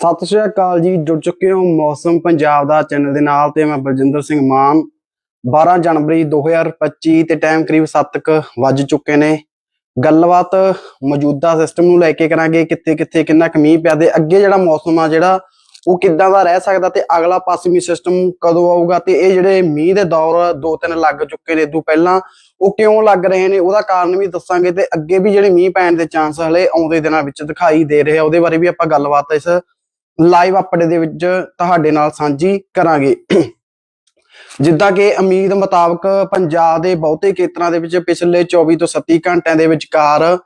ਸਤਿ ਸ਼੍ਰੀ ਅਕਾਲ ਜੀ, ਜੁੜ ਚੁੱਕੇ ਹੋ ਮੌਸਮ ਪੰਜਾਬ ਦਾ ਚੈਨਲ ਦੇ ਨਾਲ ਤੇ ਮੈਂ ਬਲਜਿੰਦਰ ਸਿੰਘ ਮਾਨ। 12 ਜਨਵਰੀ 2025 ਤੇ ਟਾਈਮ ਕਰੀਬ 7:00 ਵੱਜ ਚੁੱਕੇ ਨੇ। ਗੱਲਬਾਤ ਮੌਜੂਦਾ ਸਿਸਟਮ ਨੂੰ ਲੈ ਕੇ ਕਰਾਂਗੇ, ਕਿੱਥੇ ਕਿੱਥੇ ਕਿੰਨਾ ਕੁ ਮੀਂਹ ਪਿਆ ਦੇ ਅੱਗੇ ਜਿਹੜਾ ਮੌਸਮ ਆ ਜਿਹੜਾ, ਉਹ ਕਿੱਦਾਂ ਦਾ ਰਹਿ ਸਕਦਾ ਤੇ ਅਗਲਾ ਪੱਛਮੀ ਸਿਸਟਮ ਕਦੋਂ ਆਊਗਾ ਤੇ ਇਹ ਜਿਹੜੇ ਮੀਂਹ ਦੇ ਦੌਰ ਦੋ ਤਿੰਨ ਲੱਗ ਚੁੱਕੇ ਨੇ। ਤੋਂ ਪਹਿਲਾਂ ਉਹ ਕਿਉਂ ਲੱਗ ਰਹੇ ਨੇ, ਉਹਦਾ ਕਾਰਨ ਵੀ ਦੱਸਾਂਗੇ ਤੇ ਅੱਗੇ ਵੀ ਜਿਹੜੇ ਮੀਂਹ ਪੈਣ ਦੇ ਚਾਂਸ ਹਲੇ ਆਉਂਦੇ ਦਿਨਾਂ ਵਿੱਚ ਦਿਖਾਈ ਦੇ ਰਹੇ ਆ। ਉਹਦੇ ਬਾਰੇ ਵੀ ਆਪਾਂ ਗੱਲਬਾਤ ਇਸ ਲਾਈਵ ਅਪਡੇਟ ਦੇ ਵਿੱਚ ਤੁਹਾਡੇ ਨਾਲ ਸਾਂਝੀ ਕਰਾਂਗੇ। ਜਿੱਦਾਂ ਕਿ ਉਮੀਦ ਮੁਤਾਬਕ ਪੰਜਾਬ ਦੇ ਬਹੁਤੇ ਖੇਤਰਾਂ ਦੇ ਵਿੱਚ ਪਿਛਲੇ 24 ਤੋਂ 37 ਘੰਟਿਆਂ ਦੇ ਵਿਚਕਾਰ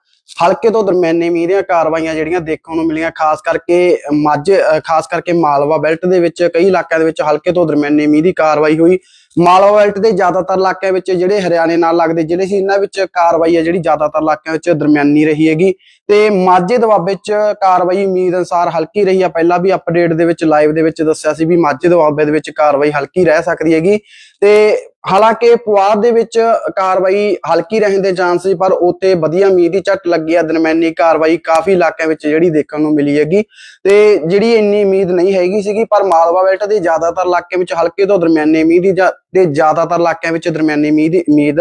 ਹਲਕੇ ਤੋਂ ਦਰਮਿਆਨੇ ਮੀਂਹ ਦੀਆਂ ਕਾਰਵਾਈਆਂ ਜਿਹੜੀਆਂ ਦੇਖਣ ਨੂੰ ਮਿਲੀਆਂ, ਖਾਸ ਕਰਕੇ ਮਾਝੇ, ਅਹ ਖਾਸ ਕਰਕੇ ਮਾਲਵਾ ਬੈਲਟ ਦੇ ਵਿੱਚ ਕਈ ਇਲਾਕਿਆਂ ਦੇ ਵਿੱਚ ਹਲਕੇ ਤੋਂ ਦਰਮਿਆਨੇ ਮੀਂਹ ਦੀ ਕਾਰਵਾਈ ਹੋਈ। ਮਾਲਵਾ ਬੈਲਟ ਦੇ ਜ਼ਿਆਦਾਤਰ ਇਲਾਕਿਆਂ ਵਿੱਚ ਜਿਹੜੇ ਹਰਿਆਣੇ ਨਾਲ ਲੱਗਦੇ ਜ਼ਿਲ੍ਹੇ ਸੀ, ਇਹਨਾਂ ਵਿੱਚ ਕਾਰਵਾਈ ਹੈ ਜਿਹੜੀ ਜ਼ਿਆਦਾਤਰ ਇਲਾਕਿਆਂ ਵਿੱਚ ਦਰਮਿਆਨੀ ਰਹੀ ਹੈਗੀ। ਤੇ ਮਾਝੇ ਦੁਆਬੇ 'ਚ ਕਾਰਵਾਈ ਉਮੀਦ ਅਨਸਾਰ ਹਲਕੀ ਰਹੀ ਆ। ਪਹਿਲਾਂ ਵੀ ਅਪਡੇਟ ਦੇ ਵਿੱਚ ਲਾਈਵ ਦੇ ਵਿੱਚ ਦੱਸਿਆ ਸੀ ਵੀ ਮਾਝੇ ਦੁਆਬੇ ਦੇ ਵਿੱਚ ਕਾਰਵਾਈ ਹਲਕੀ ਰਹਿ ਸਕਦੀ ਹੈਗੀ। ਤੇ ਹਾਲਾਂਕਿ ਪੁਆਧ ਦੇ ਵਿੱਚ ਕਾਰਵਾਈ ਹਲਕੀ ਰਹਿਣ ਦੇ ਚਾਂਸ ਸੀ, ਪਰ ਉੱਥੇ ਵਧੀਆ ਮੀਂਹ ਦੀ ਝੱਟ ਲੱਗੀ ਆ। ਦਰਮਿਆਨੀ ਕਾਰਵਾਈ ਕਾਫੀ ਇਲਾਕਿਆਂ ਵਿੱਚ ਜਿਹੜੀ ਦੇਖਣ ਨੂੰ ਮਿਲੀ ਹੈਗੀ। ਤੇ ਜਿਹੜੀ ਇੰਨੀ ਉਮੀਦ ਨਹੀਂ ਹੈਗੀ ਸੀਗੀ, ਪਰ ਮਾਲਵਾ ਬੈਲਟ ਦੇ ਜ਼ਿਆਦਾਤਰ ਇਲਾਕਿਆਂ ਵਿੱਚ ਹਲਕੇ ਤੋਂ ਦਰਮਿਆਨੇ ਮੀਂਹ ਦੀ ਜਾਂ- ਤੇ ਜ਼ਿਆਦਾਤਰ ਇਲਾਕਿਆਂ ਵਿੱਚ ਦਰਮਿਆਨੀ ਮੀਂਹ ਦੀ ਉਮੀਦ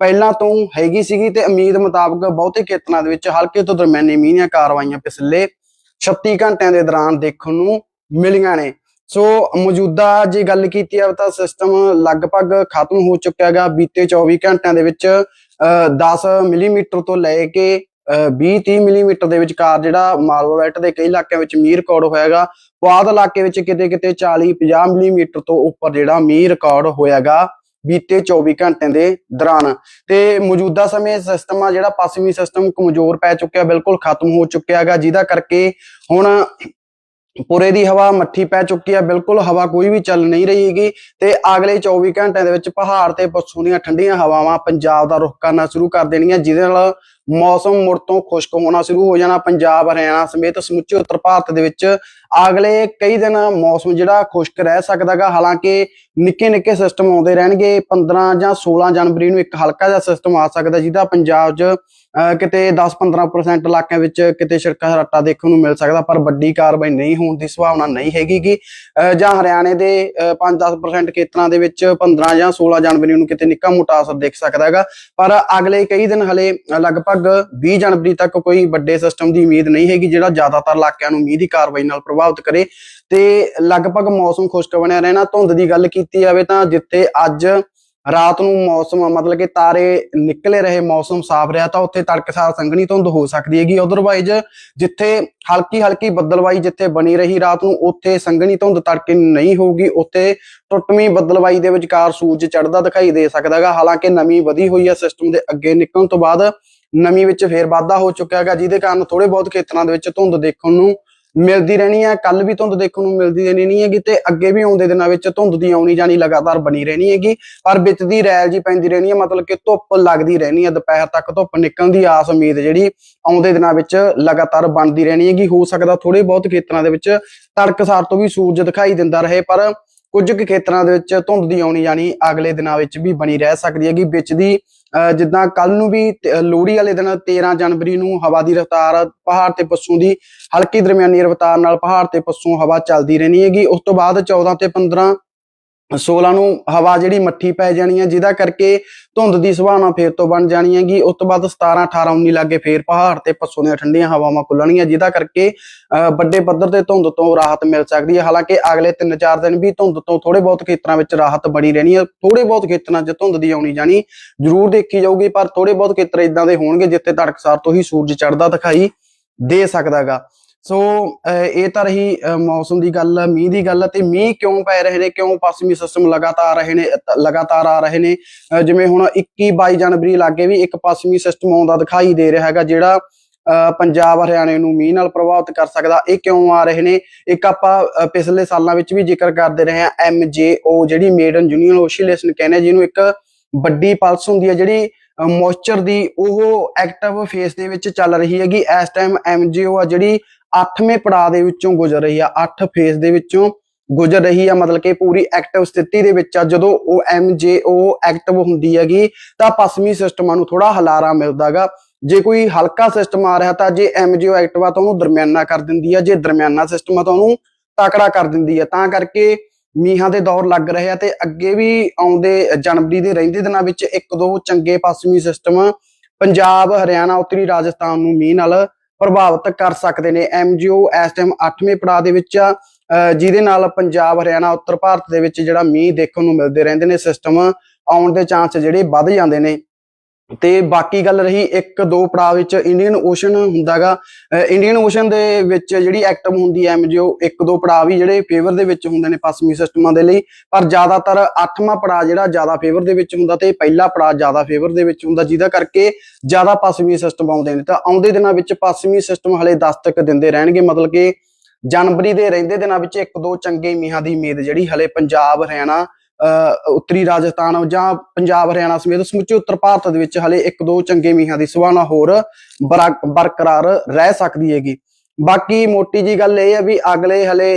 ਪਹਿਲਾਂ ਤੋਂ ਹੈਗੀ ਸੀਗੀ ਤੇ ਉਮੀਦ ਮੁਤਾਬਕ ਬਹੁਤੇ ਖੇਤਰਾਂ ਦੇ ਵਿੱਚ ਹਲਕੇ ਤੋਂ ਦਰਮਿਆਨੀ ਮੀਂਹ ਦੀਆਂ ਕਾਰਵਾਈਆਂ ਪਿਛਲੇ 36 ਘੰਟਿਆਂ ਦੇ ਦੌਰਾਨ ਦੇਖਣ ਨੂੰ ਮਿਲੀਆਂ ਨੇ। ਸੋ ਮੌਜੂਦਾ ਜੇ ਗੱਲ ਕੀਤੀ ਜਾਵੇ ਤਾਂ ਸਿਸਟਮ ਲਗਭਗ ਖਤਮ ਹੋ ਚੁੱਕਿਆ ਹੈਗਾ। ਬੀਤੇ 24 ਘੰਟਿਆਂ ਦੇ ਵਿੱਚ ਅਹ, 10 ਮਿਲੀਮੀਟਰ ਤੋਂ ਲੈ ਕੇ 20-30 ਮਿਲੀਮੀਟਰ ਦੇ ਵਿਚਕਾਰ ਜਿਹੜਾ ਮਾਲਵਾ ਬੈਲਟ ਦੇ ਕਈ ਇਲਾਕਿਆਂ ਵਿੱਚ ਮੀਂਹ ਰਿਕਾਰਡ ਹੋਇਆਗਾ। ਪੁਆਧ ਇਲਾਕੇ ਵਿੱਚ ਕਿਤੇ ਕਿਤੇ 40-50 ਮਿਲੀਮੀਟਰ ਤੋਂ ਉੱਪਰ ਜਿਹੜਾ ਮੀਂਹ ਰਿਕਾਰਡ ਹੋਇਆਗਾ ਬੀਤੇ 24 ਘੰਟਿਆਂ ਦੇ ਦੌਰਾਨ। ਤੇ ਮੌਜੂਦਾ ਸਮੇਂ ਸਿਸਟਮ ਆ ਜਿਹੜਾ ਪੱਛਮੀ ਸਿਸਟਮ ਕਮਜ਼ੋਰ ਪੈ ਚੁੱਕਿਆ, ਬਿਲਕੁਲ ਖਤਮ ਹੋ ਚੁੱਕਿਆ ਹੈਗਾ, ਜਿਹਦਾ ਕਰਕੇ ਹੁਣ ਪੁਰੇ ਦੀ ਹਵਾ ਮੱਠੀ ਪੈ ਚੁੱਕੀ ਹੈ ਬਿਲਕੁਲ ਹਵਾ ਕੋਈ ਵੀ ਚੱਲ ਨਹੀਂ ਰਹੀ ਹੈਗੀ। ਤੇ ਅਗਲੇ 24 ਘੰਟਿਆਂ ਦੇ ਵਿੱਚ ਪਹਾੜ ਤੇ ਪੱਛੋਂ ਦੀਆਂ ਠੰਡੀਆਂ ਹਵਾਵਾਂ ਪੰਜਾਬ ਦਾ ਰੁਖ ਕਰਨਾ ਸ਼ੁਰੂ ਕਰ ਦੇਣੀਆਂ, ਜਿਹਦੇ ਨਾਲ ਮੌਸਮ ਮੁੜ ਤੋਂ ਖੁਸ਼ਕ ਹੋਣਾ ਸ਼ੁਰੂ ਹੋ ਜਾਣਾ। ਪੰਜਾਬ, ਹਰਿਆਣਾ ਸਮੇਤ ਸਮੁੱਚੇ ਉੱਤਰ ਭਾਰਤ ਦੇ ਵਿੱਚ ਅਗਲੇ ਕਈ ਦਿਨ ਮੌਸਮ ਜਿਹੜਾ ਖੁਸ਼ਕ ਰਹਿ ਸਕਦਾਗਾ ਹਾਲਾਂਕਿ ਨਿੱਕੇ ਨਿੱਕੇ ਸਿਸਟਮ ਆਉਂਦੇ ਰਹਿਣਗੇ। 15 ਜਾਂ 16 ਜਨਵਰੀ ਨੂੰ ਇੱਕ ਹਲਕਾ ਜਿਹਾ ਸਿਸਟਮ ਆ ਸਕਦਾ ਜਿਹਦਾ ਪੰਜਾਬ 'ਚ ਕਿਤੇ 10-15% ਇਲਾਕਿਆਂ ਵਿੱਚ ਕਿਤੇ ਛਿੜਕਾ ਹਰਾਟਾ ਦੇਖਣ ਨੂੰ ਮਿਲ ਸਕਦਾ, ਪਰ ਵੱਡੀ ਕਾਰਵਾਈ ਨਹੀਂ ਹੋਣ ਦੀ ਸੰਭਾਵਨਾ ਨਹੀਂ ਹੈਗੀ ਕਿ ਅਹ ਜਾਂ ਹਰਿਆਣੇ ਦੇ ਅਹ 5-10% ਖੇਤਰਾਂ ਦੇ ਵਿੱਚ 15 ਜਾਂ 16 ਜਨਵਰੀ ਨੂੰ ਕਿਤੇ ਨਿੱਕਾ ਮੋਟਾ ਅਸਰ ਦੇਖ ਸਕਦਾ ਹੈਗਾ ਪਰ ਅਗਲੇ ਕਈ ਦਿਨ ਹਲੇ ਲਗਭਗ 20 ਜਨਵਰੀ ਤੱਕ ਕੋਈ ਵੱਡੇ ਸਿਸਟਮ ਦੀ ਉਮੀਦ ਨਹੀਂ ਹੈਗੀ, ਜਿਹੜਾ ਜ਼ਿਆਦਾਤਰ ਇਲਾਕਿਆਂ ਨੂੰ ਮੀਂਹ ਦੀ ਕਾਰਵਾਈ ਨਾਲ ਪ੍ਰਭਾਵਿਤ ਕਰੇ। ਤੇ ਲਗਭਗ ਮੌਸਮ ਖੁਸ਼ਕ ਬਣਿਆ ਰਹਿਣਾ, ਧੁੰਦ ਦੀ ਗੱਲ ਕੀਤੀ ਜਾਵੇ ਤਾਂ ਜਿੱਥੇ ਅੱਜ ਰਾਤ ਨੂੰ ਮੌਸਮ, ਮਤਲਬ ਕਿ ਤਾਰੇ ਨਿਕਲੇ ਰਹੇ, ਮੌਸਮ ਸਾਫ਼ ਰਿਹਾ, ਤਾਂ ਉੱਥੇ ਤੜਕਸਾਰ ਸੰਘਣੀ ਧੁੰਦ ਹੋ ਸਕਦੀ ਹੈਗੀ। ਅਦਰਵਾਈਜ਼ ਜਿੱਥੇ ਹਲਕੀ ਹਲਕੀ ਬੱਦਲਵਾਈ ਜਿੱਥੇ ਬਣੀ ਰਹੀ ਰਾਤ ਨੂੰ, ਉੱਥੇ ਸੰਘਣੀ ਧੁੰਦ ਤੜਕੇ ਨਹੀਂ ਹੋਊਗੀ। ਉੱਥੇ ਟੁੱਟਵੀਂ ਬੱਦਲਵਾਈ ਦੇ ਵਿਚਕਾਰ ਸੂਰਜ ਚੜ੍ਹਦਾ ਦਿਖਾਈ ਦੇ ਸਕਦਾਗਾ ਹਾਲਾਂਕਿ ਨਮੀ ਵਧੀ ਹੋਈ ਹੈ ਸਿਸਟਮ ਦੇ ਅੱਗੇ ਨਿਕਲਣ ਤੋਂ ਬਾਅਦ ਨਮੀ ਵਿੱਚ ਫੇਰ ਵਾਧਾ ਹੋ ਚੁੱਕਿਆ ਹੈਗਾ, ਜਿਹਦੇ ਕਾਰਨ ਥੋੜੇ ਬਹੁਤ ਖੇਤਰਾਂ ਦੇ ਵਿੱਚ ਧੁੰਦ ਦੇਖਣ ਨੂੰ ਮਿਲਦੀ ਰਹਿਣੀ ਹੈ। ਕੱਲ ਵੀ ਧੁੰਦ ਦੇਖਣ ਨੂੰ ਮਿਲਦੀ ਰਹਿਣੀ ਹੈਗੀ ਤੇ ਅੱਗੇ ਵੀ ਆਉਂਦੇ ਦਿਨਾਂ ਵਿੱਚ ਧੁੰਦ ਦੀ ਆਉਣੀ ਜਾਣੀ ਲਗਾਤਾਰ ਬਣੀ ਰਹਿਣੀ ਹੈਗੀ। ਪਰ ਵਿੱਚ ਦੀ ਰੈਲ ਜੀ ਪੈਂਦੀ ਰਹਿਣੀ ਹੈ, ਮਤਲਬ ਕਿ ਧੁੱਪ ਲੱਗਦੀ ਰਹਿਣੀ ਹੈ, ਦੁਪਹਿਰ ਤੱਕ ਧੁੱਪ ਨਿਕਲਣ ਦੀ ਆਸ ਉਮੀਦ ਜਿਹੜੀ ਆਉਂਦੇ ਦਿਨਾਂ ਵਿੱਚ ਲਗਾਤਾਰ ਬਣਦੀ ਰਹਿਣੀ ਹੈਗੀ। ਹੋ ਸਕਦਾ ਥੋੜੇ ਬਹੁਤ ਖੇਤਰਾਂ ਦੇ ਵਿੱਚ ਤੜਕਸਾਰ ਤੋਂ ਵੀ ਸੂਰਜ ਦਿਖਾਈ ਦਿੰਦਾ ਰਹੇ, ਪਰ ਕੁਝ ਕੁ ਖੇਤਰਾਂ ਦੇ ਵਿੱਚ ਧੁੰਦ ਦੀ ਆਉਣੀ ਜਾਣੀ ਅਗਲੇ ਦਿਨਾਂ ਵਿੱਚ ਵੀ ਬਣੀ ਰਹਿ ਸਕਦੀ ਹੈਗੀ। ਵਿੱਚ ਦੀ, ਅਹ, ਜਿੱਦਾਂ ਕੱਲ ਨੂੰ ਵੀ ਲੋਹੜੀ ਵਾਲੇ ਦਿਨ 13 ਜਨਵਰੀ ਨੂੰ ਹਵਾ ਦੀ ਰਫ਼ਤਾਰ ਪਹਾੜ ਤੇ ਪੱਸੋਂ ਦੀ ਹਲਕੀ ਦਰਮਿਆਨੀ ਰਫ਼ਤਾਰ ਨਾਲ ਪਹਾੜ ਤੇ ਪੱਸੋਂ ਹਵਾ ਚੱਲਦੀ ਰਹਿਣੀ ਹੈਗੀ। ਉਸ ਤੋਂ ਬਾਅਦ 14 ਤੇ 15 16 ਨੂੰ ਹਵਾ ਜਿਹੜੀ ਮੱਠੀ ਪੈ ਜਾਣੀ ਹੈ ਜਿਹਦਾ ਕਰਕੇ ਧੁੰਦ ਦੀ ਸੁਭਾਵਨਾ ਫੇਰ ਤੋਂ ਬਣ ਜਾਣੀ ਹੈਗੀ। ਉਸ ਤੋਂ ਬਾਅਦ 17 18 19 ਲਾਗੇ ਫੇਰ ਪਹਾੜ ਤੇ ਪੱਸੋਂ ਦੀਆਂ ਠੰਡੀਆਂ ਹਵਾਵਾਂ ਖੁੱਲਣਗੀਆਂ ਜਿਹਦਾ ਕਰਕੇ ਅਹ, ਵੱਡੇ ਪੱਧਰ ਤੇ ਧੁੰਦ ਤੋਂ ਰਾਹਤ ਮਿਲ ਸਕਦੀ ਹੈ ਹਾਲਾਂਕਿ ਅਗਲੇ 3-4 ਦਿਨ ਵੀ ਧੁੰਦ ਤੋਂ ਥੋੜੇ ਬਹੁਤ ਖੇਤਰਾਂ ਵਿੱਚ ਰਾਹਤ ਬਣੀ ਰਹਿਣੀ ਹੈ ਥੋੜੇ ਬਹੁਤ ਖੇਤਰਾਂ 'ਚ ਧੁੰਦ ਦੀ ਆਉਣੀ ਜਾਣੀ ਜ਼ਰੂਰ ਦੇਖੀ ਜਾਊਗੀ ਪਰ ਥੋੜੇ ਬਹੁਤ ਖੇਤਰ ਇਦਾਂ ਦੇ ਹੋਣਗੇ ਜਿੱਥੇ ਤੜਕਸਾਰ ਤੋਂ ਹੀ ਸੂਰਜ ਚੜ੍ਹਦਾ ਦਿਖਾਈ ਦੇ ਸਕਦਾਗਾ। ਸੋ ਇਹ ਤਾਂ ਰਹੀ ਮੌਸਮ ਦੀ ਗੱਲ, ਮੀਂਹ ਦੀ ਗੱਲ ਤੇ ਮੀਂਹ ਕਿਉਂ ਪੈ ਰਹੇ ਨੇ, ਕਿਉਂ ਪੱਛਮੀ ਸਿਸਟਮ ਲਗਾਤਾਰ ਰਹੇ ਨੇ ਲਗਾਤਾਰ ਆ ਰਹੇ ਨੇ? ਜਿਵੇਂ ਹੁਣ 21 22 ਜਨਵਰੀ ਲਾਗੇ ਵੀ ਇੱਕ ਪੱਛਮੀ ਸਿਸਟਮ ਆਉਂਦਾ ਦਿਖਾਈ ਦੇ ਰਿਹਾ ਹੈਗਾ, ਜਿਹੜਾ ਪੰਜਾਬ, ਹਰਿਆਣੇ ਨੂੰ ਮੀਂਹ ਨਾਲ ਪ੍ਰਭਾਵਿਤ ਕਰ ਸਕਦਾ, ਇਹ ਕਿਉਂ ਆ ਰਹੇ ਨੇ? ਇੱਕ ਆਪਾਂ ਪਿਛਲੇ ਸਾਲਾਂ ਵਿੱਚ ਵੀ ਜ਼ਿਕਰ ਕਰਦੇ ਰਹੇ ਹਾਂ ਐਮਜੇਓ ਜਿਹੜੀ ਮੇਡਨ ਯੂਨੀਅਨ ਓਸੀਲੇਸ਼ਨ ਕਹਿੰਦੇ, ਜਿਹਨੂੰ ਇੱਕ ਵੱਡੀ ਪਲਸ ਹੁੰਦੀ ਹੈ, ਜਿਹੜੀ ਮੋਇਸਚਰ ਦੀ ਉਹ ਐਕਟਿਵ ਫੇਸ ਦੇ ਵਿੱਚ ਚੱਲ ਰਹੀ ਹੈਗੀ, ਇਸ ਟਾਈਮ ਐਮਜੀਓ ਆ ਜਿਹੜੀ 8ਵੇਂ ਪੜਾਅ ਦੇ ਵਿੱਚੋਂ ਗੁਜ਼ਰ ਰਹੀ ਆ 8 ਫੇਸ ਦੇ ਵਿੱਚੋਂ ਗੁਜ਼ਰ ਰਹੀ ਆ, ਮਤਲਬ ਕਿ ਪੂਰੀ ਐਕਟਿਵ ਸਥਿਤੀ ਦੇ ਵਿੱਚ ਆ, ਜਦੋਂ ਉਹ ਐਮਜੇਓ ਐਕਟਿਵ ਹੁੰਦੀ ਹੈਗੀ, ਤਾਂ ਪੱਛਮੀ ਸਿਸਟਮਾਂ ਨੂੰ ਥੋੜਾ ਹਲਾਰਾ ਮਿਲਦਾਗਾ। ਜੇ ਕੋਈ ਹਲਕਾ ਸਿਸਟਮ ਆ ਰਿਹਾ ਤਾਂ ਜੇ ਐਮਜੀਓ ਐਕਟਿਵ ਆ ਤਾਂ ਉਹਨੂੰ ਦਰਮਿਆਨਾ ਕਰ ਦਿੰਦੀ ਆ, ਜੇ ਦਰਮਿਆਨਾ ਸਿਸਟਮ ਆ ਤਾਂ ਉਹਨੂੰ ਤਕੜਾ ਕਰ ਦਿੰਦੀ ਆ। ਤਾਂ ਕਰਕੇ ਮੀਂਹਾਂ ਦੇ ਦੌਰ ਲੱਗ ਰਹੇ ਆ ਤੇ ਅੱਗੇ ਵੀ ਆਉਂਦੇ ਜਨਵਰੀ ਦੇ ਰਹਿੰਦੇ ਦਿਨਾਂ ਵਿੱਚ ਇੱਕ ਦੋ ਚੰਗੇ ਪੱਛਮੀ ਸਿਸਟਮ ਪੰਜਾਬ, ਹਰਿਆਣਾ, ਉੱਤਰੀ ਰਾਜਸਥਾਨ ਨੂੰ ਮੀਂਹ ਨਾਲ ਪ੍ਰਭਾਵਿਤ ਕਰ ਸਕਦੇ ਨੇ। ਐਮਜੀਓ ਇਸ ਟਾਈਮ 8ਵੇਂ ਪੜਾਅ ਦੇ ਵਿੱਚ, ਅਹ, ਜਿਹਦੇ ਨਾਲ ਪੰਜਾਬ, ਹਰਿਆਣਾ, ਉੱਤਰ ਭਾਰਤ ਦੇ ਵਿੱਚ ਜਿਹੜਾ ਮੀਂਹ ਦੇਖਣ ਨੂੰ ਮਿਲਦੇ ਰਹਿੰਦੇ ਨੇ। ਸਿਸਟਮ ਆਉਣ ਦੇ ਚਾਂਸ ਜਿਹੜੇ ਵੱਧ ਜਾਂਦੇ ਨੇ। ਤੇ ਬਾਕੀ ਗੱਲ ਰਹੀ ਇੱਕ ਦੋ ਪੜਾਅ ਵਿੱਚ ਇੰਡੀਅਨ ਓਸ਼ਨ ਹੁੰਦਾਗਾ। ਇੰਡੀਅਨ ਓਸ਼ਨ ਦੇ ਵਿੱਚ ਜਿਹੜੀ ਐਕਟਿਵ ਹੁੰਦੀ ਹੈ ਐਮਜੀਓ ਇੱਕ ਦੋ ਪੜਾਅ ਵੀ ਜਿਹੜੇ ਫੇਵਰ ਦੇ ਵਿੱਚ ਹੁੰਦੇ ਨੇ ਪੱਛਮੀ ਸਿਸਟਮਾਂ ਦੇ ਲਈ। ਪਰ ਜ਼ਿਆਦਾਤਰ ਅੱਠਵਾਂ ਪੜਾਅ ਜਿਹੜਾ ਜ਼ਿਆਦਾ ਫੇਵਰ ਦੇ ਵਿੱਚ ਹੁੰਦਾ ਤੇ ਪਹਿਲਾ ਪੜਾਅ ਜ਼ਿਆਦਾ ਫੇਵਰ ਦੇ ਵਿੱਚ ਹੁੰਦਾ, ਜਿਹਦਾ ਕਰਕੇ ਜ਼ਿਆਦਾ ਪੱਛਮੀ ਸਿਸਟਮ ਆਉਂਦੇ ਨੇ। ਤਾਂ ਆਉਂਦੇ ਦਿਨਾਂ ਵਿੱਚ ਪੱਛਮੀ ਸਿਸਟਮ ਹਲੇ ਦਸਤਕ ਦਿੰਦੇ ਰਹਿਣਗੇ, ਮਤਲਬ ਕਿ ਜਨਵਰੀ ਦੇ ਰਹਿੰਦੇ ਦਿਨਾਂ ਵਿੱਚ ਇੱਕ ਦੋ ਚੰਗੇ ਮੀਂਹਾਂ ਦੀ ਉਮੀਦ ਜਿਹੜੀ ਹਲੇ ਪੰਜਾਬ, ਹਰਿਆਣਾ ਉੱਤਰੀ ਰਾਜਸਥਾਨ ਜਾਂ ਪੰਜਾਬ, ਹਰਿਆਣਾ ਸਮੇਤ ਸਮੁੱਚੇ ਉੱਤਰ ਭਾਰਤ ਦੇ ਵਿੱਚ ਹਲੇ ਇੱਕ ਦੋ ਚੰਗੇ ਮੀਂਹਾਂ ਦੀ ਸੰਭਾਵਨਾ ਹੋਰ ਬਰਾ- ਬਰਕਰਾਰ ਰਹਿ ਸਕਦੀ ਹੈਗੀ। ਬਾਕੀ ਮੋਟੀ ਜੀ ਗੱਲ ਇਹ ਹੈ ਵੀ ਅਗਲੇ ਹਲੇ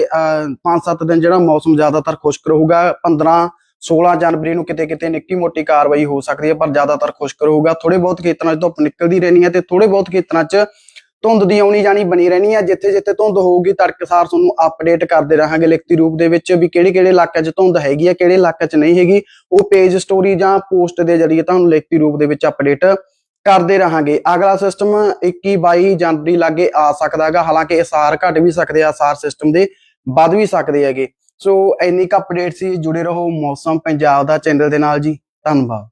5-7 ਦਿਨ ਜਿਹੜਾ ਮੌਸਮ ਜ਼ਿਆਦਾਤਰ ਖੁਸ਼ਕ ਰਹੂਗਾ 15 16 ਜਨਵਰੀ ਨੂੰ ਕਿਤੇ ਕਿਤੇ ਨਿੱਕੀ ਮੋਟੀ ਕਾਰਵਾਈ ਹੋ ਸਕਦੀ ਹੈ, ਪਰ ਜ਼ਿਆਦਾਤਰ ਖੁਸ਼ਕ ਰਹੂਗਾ। ਥੋੜੇ ਬਹੁਤ ਖੇਤਰਾਂ 'ਚ ਧੁੱਪ ਨਿਕਲਦੀ ਰਹਿਣੀ ਹੈ ਤੇ ਥੋੜੇ ਬਹੁਤ ਖੇਤਰਾਂ 'ਚ ਧੁੰਦ ਦੀ ਆਉਣੀ ਜਾਣੀ ਬਣੀ ਰਹਿਣੀ ਹੈ ਜਿੱਥੇ ਜਿੱਥੇ ਧੁੰਦ ਹੋਊਗੀ ਤੜਕਸਾਰ ਤੁਹਾਨੂੰ ਅਪਡੇਟ ਕਰਦੇ ਰਹਾਂਗੇ ਲਿਖਤੀ ਰੂਪ ਦੇ ਵਿੱਚ ਵੀ ਕਿਹੜੇ ਕਿਹੜੇ ਇਲਾਕਿਆਂ 'ਚ ਧੁੰਦ ਹੈਗੀ ਹੈ ਕਿਹੜੇ ਇਲਾਕੇ 'ਚ ਨਹੀਂ ਹੈਗੀ। ਉਹ ਪੇਜ ਸਟੋਰੀ ਜਾਂ ਪੋਸਟ ਦੇ ਜ਼ਰੀਏ ਤੁਹਾਨੂੰ ਲਿਖਤੀ ਰੂਪ ਦੇ ਵਿੱਚ ਅਪਡੇਟ ਕਰਦੇ ਰਹਾਂਗੇ। ਅਗਲਾ ਸਿਸਟਮ 21 22 ਜਨਵਰੀ ਲਾਗੇ ਆ ਸਕਦਾ ਹੈਗਾ। ਹਾਲਾਂਕਿ ਅਸਾਰ ਘਟ ਵੀ ਸਕਦੇ ਆ ਅਸਾਰ ਸਿਸਟਮ ਦੇ ਵੱਧ ਵੀ ਸਕਦੇ ਹੈਗੇ। ਸੋ ਇੰਨੀ ਕੁ ਅਪਡੇਟ ਸੀ, ਜੁੜੇ ਰਹੋ ਮੌਸਮ ਪੰਜਾਬ ਦਾ ਚੈਨਲ ਦੇ ਨਾਲ ਜੀ। ਧੰਨਵਾਦ।